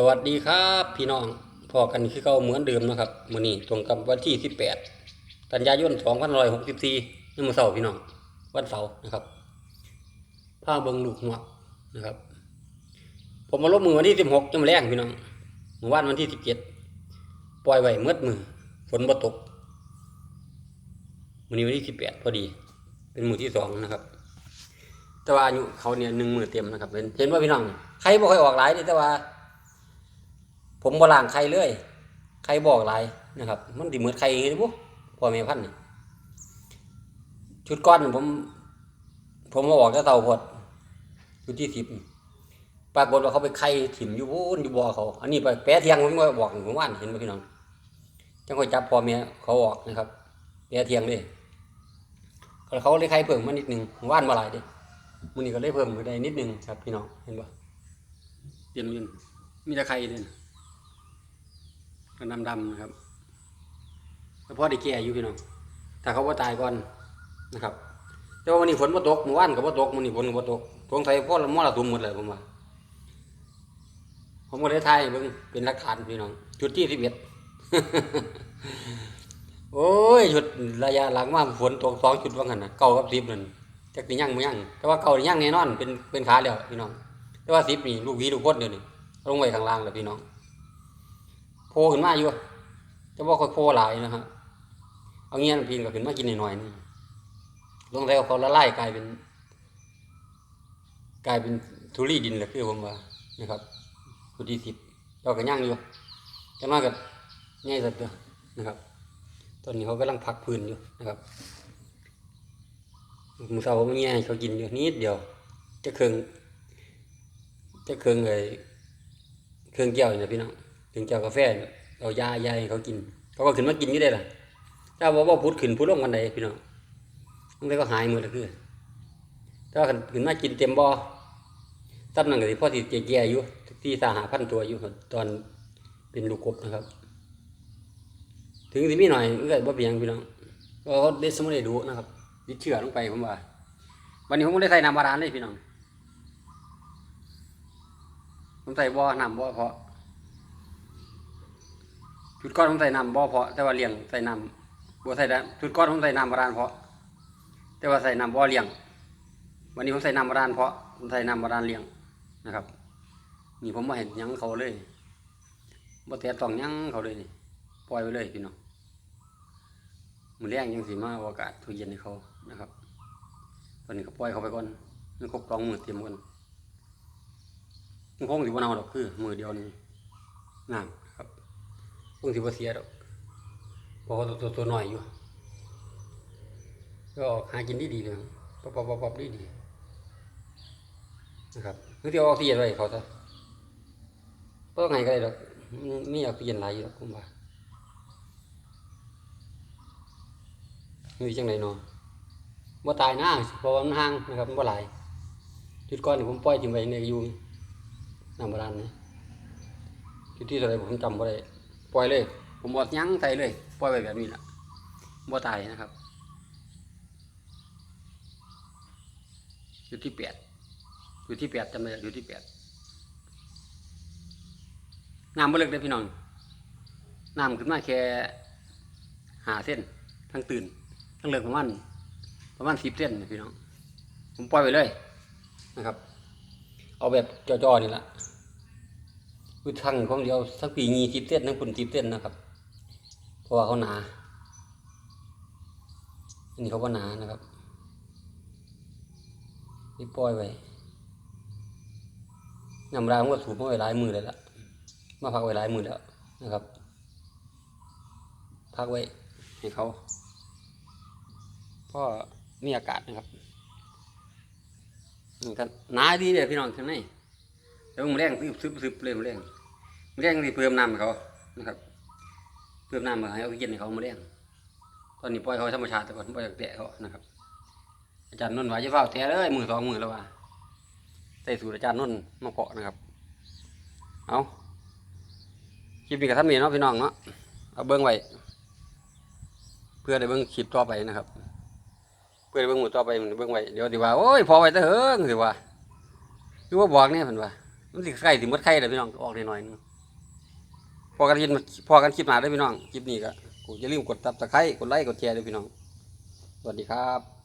สวัสดีครับพี่น้องพอกันคือเก่าเหมือนเดิมนะครับมื้อนี้ตรงกับวันที่ 18 กันยายน2564นี่มื้อเสาร์พี่น้อง วันเสาร์นะครับพาเบิงลูกหัวนะครับ ผมมาลบมือวันที่ 16จังแรงพี่น้องเมื่อวานวันที่ 17 ปล่อยไว้เมื่อมือฝนบ่ตกมื้อนี้วันที่ 18 พอดี เป็นมือที่สองนะครับ แต่ว่าอายุเขาเนี่ยหนึ่งมือเต็มนะครับเห็นเห็นว่าพี่น้องใครบ่ค่อยออกหลายนี่แต่ว่า ผมบ่ล้างใครเลยใครบอกหลายนะครับ มันสิเหมือนใครองนี้ปุ๊พ่อแม่พันนี่ชุดก้อนผม ผมมาออกจะเตาพดชุดที่สิบปรากฏว่าเขาไปไข่ถิ่มอยู่พูนอยู่บ่อเขา อันนี้ไปแปะเทียงผมก็บอกผมว่านเห็นไหมพี่น้องจังค่อยจับพ่อแม่เขาออกนะครับแปะเทียงเลยเขาเลยไข่เพิ่มมานิดหนึงว่านมาหลายเดิมันนี้ก็เลยเพิ่มมาได้นิดหนึงครับพี่น้องเห็นปะเต็มยืนมีแต่ไข่เลยนะก็ ดำดำนะครับแล้วพอได้แก่อยู่พี่น้องถ้าเขาว่าตายก่อนนะครับ แต่ว่าวันนี้ฝนมาตกเมื่อวานก็บ่ตกมื้อนี้ฝนก็บ่ตกสงสัยพ่อละมอละตุ่มหมดเลยผมว่าผมก็ได้ทายเบิ่งเป็นหลักฐานพี่น้อง จุดที่สิบเอ็ดโอ้ยจุดระยะหลังมาฝนตกสองจุดว่างันน่ะเก้ากับสิบนั่นจักสิยังบ่ยังแต่ว่าเก้านี่ยังแน่นอนเป็นเป็นขาแล้วพี่น้อง แต่ว่าสิบนี่ลูกวีลูกพดเดี๋ยวนี้ลงไว้ข้างล่างแล้วพี่น้อง โผล่ขึ้นมาอยู่จะบอกค่อยโผล่หลายนะฮะเอาเงี้ยพินก็ขึ้นมากินหน่อยๆนี่ลงแล้วเขาละลายกลายเป็น กลายเป็นทุลีดินเลยคือผมว่านะครับทุที่สิบเราก็ย่างอยู่จะมากับง่ายสัตว์เดียนะครับ ตอนนี้เขากำลังพักพื้นอยู่นะครับมือเสาไม่ง่ายเขากินอยู่นิดเดียว จะเครื่องจะเครื่องเลยเครื่องแก้วนี่นะพี่น้อง ถึงเจ้ากาแฟเอายายาให้เขากิน เขาก็ขึ้นมากินอยู่ได้ล่ะ ถ้าบอกว่าพุดขึ้นพุดลงกันใดพี่น้องมันก็หายหมดเลยคือ ถ้าขึ้นมากินเต็มบ่อตั้นั่นก็สิพ่อสิแก่ๆอยู่ที่สาหาพันตัวอยู่ตอนเป็นลูกกบนะครับ ถึงสิมีหน่อยมันก็บ่เพียงพี่น้องก็เขาได้สมุนไพรดูนะครับดิเชื่อลงไปผมว่า วันนี้ผมไม่ได้ใส่น้ำบาดาลเลยพี่น้องผมใส่บ่อน้ำบ่อเพราะ ชุดก้อนผมใส่น้ำบ่เพาะแต่ว่าเลี้ยงใส่น้ำบ่ใส่น้ชุดก้อนผมใส่น้ำบาดาลเพาะ แต่ว่าใส่น้ำบ่เลี้ยง วันนี้ผมใส่น้ำบาดาลเพาะผมใส่น้ำบาดาลเลี้ยงนะครับนี่ผมมาเห็นยังเขาเลยบ่แตะต้องยังเขาเลยนี่ปล่อยไปเลยพี่น้องมือแรงยังสีมาอากาศทุเย็นให้เขานะครับตอนนี้ก็ปล่อยเขาไปก่อนมันครบกองมือเตรียมก่อนมันคงสิบ่เนาดอกคือมือเดียวนี่งาม ครับคงสิบ่เสียดอกเพราะว่าตัวตัวตัวน้อยอยู่ก็ออกหากินดีดีเลยป๊อปป๊อปป๊อปดีดีนะครับคือที่เอาออกเสียไว้เขาซะบ่ต้องก็ได้ดอกมันมีอยากเปลี่ยนหลายอยู่ดอกผมว่านี่จังไดเนาะบ่ตายนะเพราะว่ามันห่างนะครับมันบ่หลายจุดก่อนนี่ผมปล่อยทิ้งไว้ในอยู่น้ำบาดาลนี่จุดที่เท่าไรผมจำบ่ได้ ปล่อยเลย ผมบอดยั้งใส่เลย ปล่อยไปแบบนี้แหละบ่ตายนะครับ อยู่ที่แปดอยู่ที่แปดจำได้อยู่ที่แปดน้ำบ่เลิกเลยพี่น้องน้ำขึ้นมาแค่หาเส้น ทั้งตื่น ทั้งเลิกประมาณประมาณสิบเส้นพี่น้อง ผมปล่อยไปเลยนะครับ เอาแบบจอๆนี่แหละ คือทั้งของเดียวสักปีงีสิบเส้นทั้งคุณสิบเส้นนะครับ เพราะว่าเขาหนาอันนี้เขาก็หนานะครับ นี่ปล่อยไว้นำรางว่าสูบมาไว้หลายมือเลยละมาพักไว้หลายมือแล้วนะครับ พักไว้ให้เขาก็มีอากาศนะครับนี่ก็หนาดีเลยพี่น้องข้างในแล้วมันแรงซึบซึบซึบเลยมันแรง แรงที่เพิ่มน้ำให้เขานะครับ เพิ่มน้ำมาให้ออกซิเจนให้เขามาแรงตอนนี้ปล่อยเขาธรรมชาติแต่ก่อนปล่อยจากแตะเขานะครับ อาจารย์นนท์ว่าจะเฝ้าแตะเลยมือสองมือแล้วว่าใส่สูตรอาจารย์นนท์มาเพาะนะครับ เอาคลิปนี้กับท่านมีเนาะพี่น้องเนาะเอาเบิ้งไว้เพื่อได้เบิ้งคลิปต่อไปนะครับ เพื่อได้เบิ้งหมดต่อไปเบิ้งไว้เดี๋ยวดีว่าโอ้ยพอไว้แต่เหิงสิว่าคือว่าบอกเนี่ยเพิ่นว่ามันสิไข่สิมดไข่เลยพี่น้องออกหน่อยนึง พอกันคิดพอกันคลิปหนาได้พี่น้องคลิปนี้ก็กูอย่าลืมกดตับตะไคร้กดไลค์กดแชร์ด้วยพี่น้อง สวัสดีครับ